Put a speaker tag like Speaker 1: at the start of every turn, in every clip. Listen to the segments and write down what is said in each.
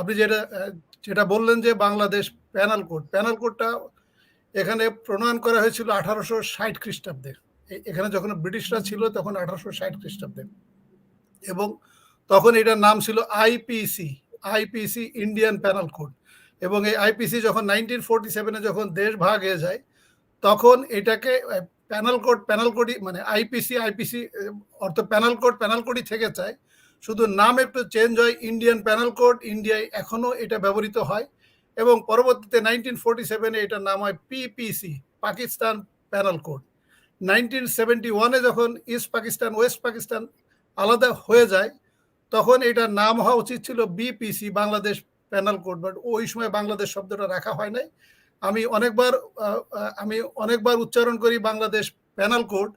Speaker 1: আপনি যেটা যেটা বললেন যে বাংলাদেশ প্যানাল কোড প্যানাল কোডটা এখানে প্রণয়ন করা হয়েছিল আঠারোশো ষাট খ্রিস্টাব্দে। এখানে যখন ব্রিটিশরা ছিল তখন আঠারোশো ষাট খ্রিস্টাব্দে। এবং তখন এটার নাম ছিল IPC IPC Indian penal code এবং এই আইপিসি যখন নাইনটিন ফোরটি সেভেনে যখন দেশ ভাগ হয়ে যায়, তখন এটাকে প্যানাল কোড প্যানাল কোডই মানে আইপিসি আইপিসি অর্থ প্যানাল কোড প্যানাল কোডই থেকে যায় শুধু নাম একটু চেঞ্জ হয় ইন্ডিয়ান প্যানেল কোড ইন্ডিয়ায় এখনও এটা ব্যবহৃত হয় এবং পরবর্তীতে নাইনটিন ফোরটি সেভেনে এটার নাম হয় PPC Pakistan penal code nineteen seventy ওয়ানে যখন ইস্ট পাকিস্তান ওয়েস্ট পাকিস্তান আলাদা হয়ে যায়, তখন এটার নাম হওয়া উচিত ছিল BPC Bangladesh penal code but ওই সময় বাংলাদেশ শব্দটা রাখা হয় নাই। আমি অনেকবার আমি অনেকবার উচ্চারণ করি বাংলাদেশ প্যানাল কোড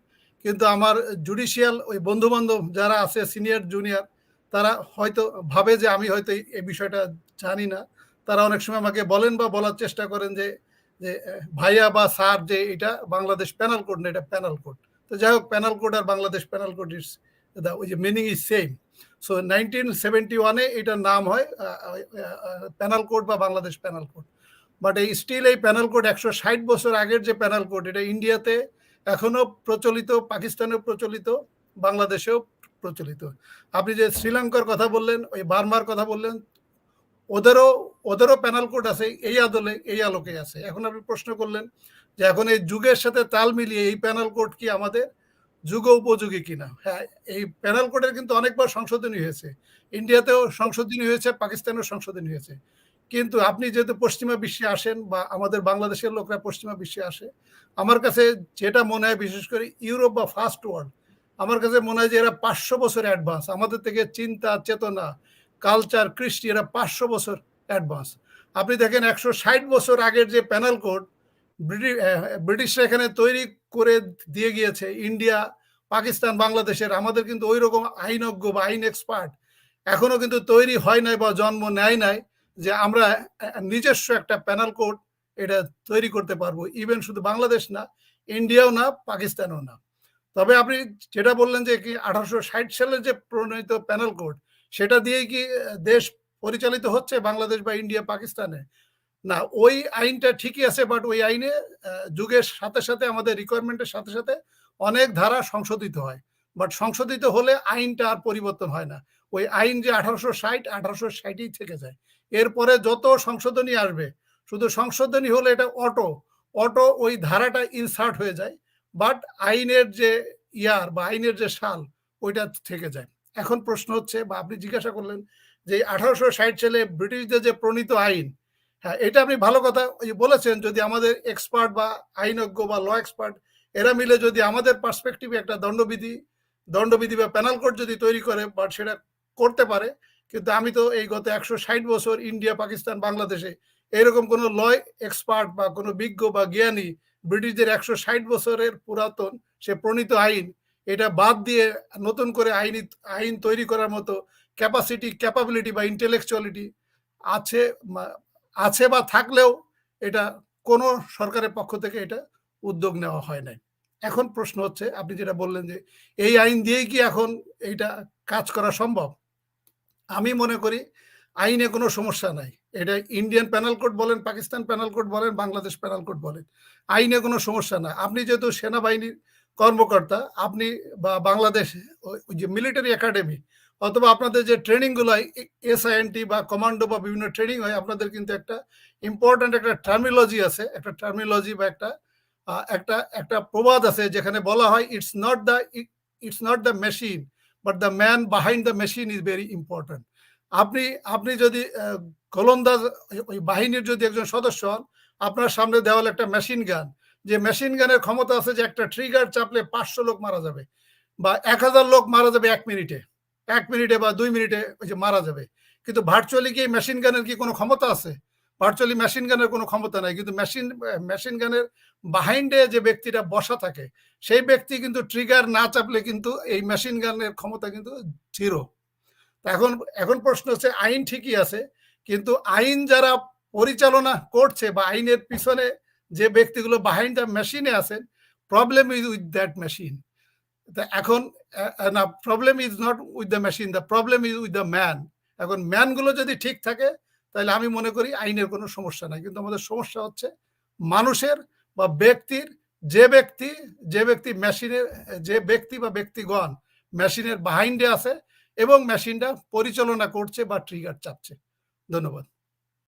Speaker 1: কিন্তু আমার জুডিশিয়াল ওই বন্ধু বান্ধব যারা আছে সিনিয়র জুনিয়র তারা হয়তো ভাবে যে আমি হয়তো এই- বিষয়টা জানি না। তারা অনেক সময় আমাকে বলেন বা বলার চেষ্টা করেন যে যে, ভাইয়া বা স্যার যে এটা বাংলাদেশ প্যানাল কোড না, এটা প্যানাল কোড তো যাই হোক penal code R Bangladesh penal code is the ওই যে meaning is same so nineteen seventy ওয়ানে এটার নাম হয় প্যানাল কোড বা বাংলাদেশ প্যানাল কোড বাট এই স্টিল এই প্যানাল কোড একশো ষাট বছর আগের যে প্যানাল কোড এটা ইন্ডিয়াতে এখনও প্রচলিত, পাকিস্তানেও প্রচলিত, বাংলাদেশেও প্রচলিত। আপনি যে শ্রীলঙ্কার কথা বললেন, ওই বার্মার কথা বললেন, ওদেরও ওদেরও প্যানাল কোড আছে, এই আদলে, এই আলোকে আছে। এখন আপনি প্রশ্ন করলেন যে এখন এই যুগের সাথে তাল মিলিয়ে এই প্যানাল কোড কি আমাদের যুগ উপযোগী কিনা? হ্যাঁ এই প্যানাল কোডের কিন্তু অনেকবার সংশোধনী হয়েছে। ইন্ডিয়াতেও সংশোধনী হয়েছে, পাকিস্তানেও সংশোধনী হয়েছে। কিন্তু আপনি যেহেতু পশ্চিমা বিশ্বে আসেন বা আমাদের বাংলাদেশের লোকরা পশ্চিমা বিশ্বে আসে, আমার কাছে যেটা মনে হয় বিশেষ করে ইউরোপ বা ফার্স্ট ওয়ার্ল্ড, আমার কাছে মনে হয় যে এরা পাঁচশো বছর অ্যাডভান্স, আমাদের থেকে চিন্তা, চেতনা, কালচার, কৃষ্টি, এরা পাঁচশো বছর অ্যাডভান্স। আপনি দেখেন একশো ষাট বছর আগের যে প্যানেল কোড ব্রিটিশরা এখানে তৈরি করে দিয়ে গিয়েছে, ইন্ডিয়া, পাকিস্তান, বাংলাদেশের, আমাদের কিন্তু ওই রকম আইনজ্ঞ বা আইন এক্সপার্ট এখনও কিন্তু তৈরি হয় নাই বা জন্ম নেয় নাই। যে আমরা নিজস্ব একটা প্যানেল কোড এটা তৈরি করতে পারব ইভেন শুধু বাংলাদেশ না ইন্ডিয়াও না পাকিস্তানও না। তবে আপনি যেটা বললেন যে কি আঠারোশো ষাট সালের যে প্রণীত প্যানেল কোড সেটা দিয়েই কি দেশ পরিচালিত হচ্ছে বাংলাদেশ বা ইন্ডিয়া পাকিস্তানে না, ওই আইনটা ঠিকই আছে বাট ওই আইনে যুগের সাথে সাথে, আমাদের রিকোয়ারমেন্টের সাথে সাথে অনেক ধারা সংশোধিত হয়। বাট সংশোধিত হলে আইনটা আর পরিবর্তন হয় না। ওই আইন যে আঠারোশো ষাট, আঠারোশো ষাটই থেকে যায়। এরপরে যত সংশোধনী আসবে, শুধু সংশোধনী হলে এটা অটো অটো ওই ধারাটা ইনসার্ট হয়ে যায় বাট আইনের যে ইয়ার বা আইনের যে সাল, ওইটা থেকে যায়। এখন প্রশ্ন হচ্ছে, বা আপনি জিজ্ঞাসা করলেন যে আঠারোশো ষাট সালে ব্রিটিশদের যে প্রণীত আইন হ্যাঁ এটা আপনি ভালো কথা বলেছেন, যদি আমাদের এক্সপার্ট বা আইনজ্ঞ বা ল এক্সপার্ট এরা মিলে যদি আমাদের পার্সপেক্টিভে একটা দণ্ডবিধি দণ্ডবিধি বা প্যানাল কোড যদি তৈরি করে বাট সেটা করতে পারে, কিন্তু আমি তো এই গত একশো ষাট বছর ইন্ডিয়া, পাকিস্তান, বাংলাদেশে এরকম কোনো লয় এক্সপার্ট বা কোনো বিজ্ঞ বা জ্ঞানী ব্রিটিশদের একশো ষাট বছরের পুরাতন সে প্রণীত আইন, এটা বাদ দিয়ে নতুন করে আইন আইন তৈরি করার মতো ক্যাপাসিটি ক্যাপাবিলিটি বা ইন্টেলেকচুয়ালিটি আছে আছে বা থাকলেও এটা কোনো সরকারের পক্ষ থেকে এটা উদ্যোগ নেওয়া হয় নাই। এখন প্রশ্ন হচ্ছে, আপনি যেটা বললেন যে এই আইন দিয়েই কি এখন এইটা কাজ করা সম্ভব? আমি মনে করি আইনে কোনো সমস্যা নাই। এটা ইন্ডিয়ান প্যানাল কোড বলেন পাকিস্তান প্যানাল কোড বলেন বাংলাদেশ প্যানাল কোড বলেন, আইনে কোনো সমস্যা নাই। আপনি যেহেতু সেনাবাহিনীর কর্মকর্তা, আপনি বা বাংলাদেশ ওই যে মিলিটারি একাডেমি অথবা আপনাদের যে ট্রেনিংগুলো হয় এসআইএনটি বা কমান্ডো বা বিভিন্ন ট্রেনিং হয়, আপনাদের কিন্তু একটা ইম্পর্ট্যান্ট একটা টার্মিলজি আছে, একটা টার্মিলজি বা একটা একটা একটা প্রবাদ আছে যেখানে বলা হয় it's not the it's not the machine but the man behind the machine is very important আপনি আপনি যদি গোলন্দাজ, ওই বাহিনীর যদি একজন সদস্য হন, আপনার সামনে দেওয়াল একটা মেশিন গান যে মেশিন গানের ক্ষমতা আছে যে একটা ট্রিগার চাপলে পাঁচশো লোক মারা যাবে, বা এক হাজার লোক মারা যাবে এক মিনিটে এক মিনিটে বা দুই মিনিটে ওই যে মারা যাবে, কিন্তু ভার্চুয়ালি কি মেশিন গানের কি কোনো ক্ষমতা আছে? ভার্চুয়ালি মেশিন গানের কোনো ক্ষমতা নাই, কিন্তু মেশিন মেশিন গানের বাহাইন্ডে যে ব্যক্তিটা বসা থাকে, সেই ব্যক্তি কিন্তু ট্রিগার না চাপলে কিন্তু এই মেশিন গানের ক্ষমতা কিন্তু জিরো এখন এখন প্রশ্ন হচ্ছে, আইন ঠিকই আছে, কিন্তু আইন যারা পরিচালনা করছে বা আইনের পিছনে যে ব্যক্তিগুলো বাহাইন্ড দ্য মেশিনে আছেন problem is with that machine তা এখন না problem is not with the machine the problem is with the man এখন ম্যানগুলো যদি ঠিক থাকে তাহলে আমি মনে করি আইনের কোনো সমস্যা নাই। কিন্তু আমাদের সমস্যা হচ্ছে মানুষের বা ব্যক্তির যে ব্যক্তি যে ব্যক্তি মেশিনের যে ব্যক্তি বা ব্যক্তিগণ মেশিনের বাহাইন্ডে আছে এবং মেশিনটা পরিচালনা করছে বা ট্রিগার চাপছে। ধন্যবাদ।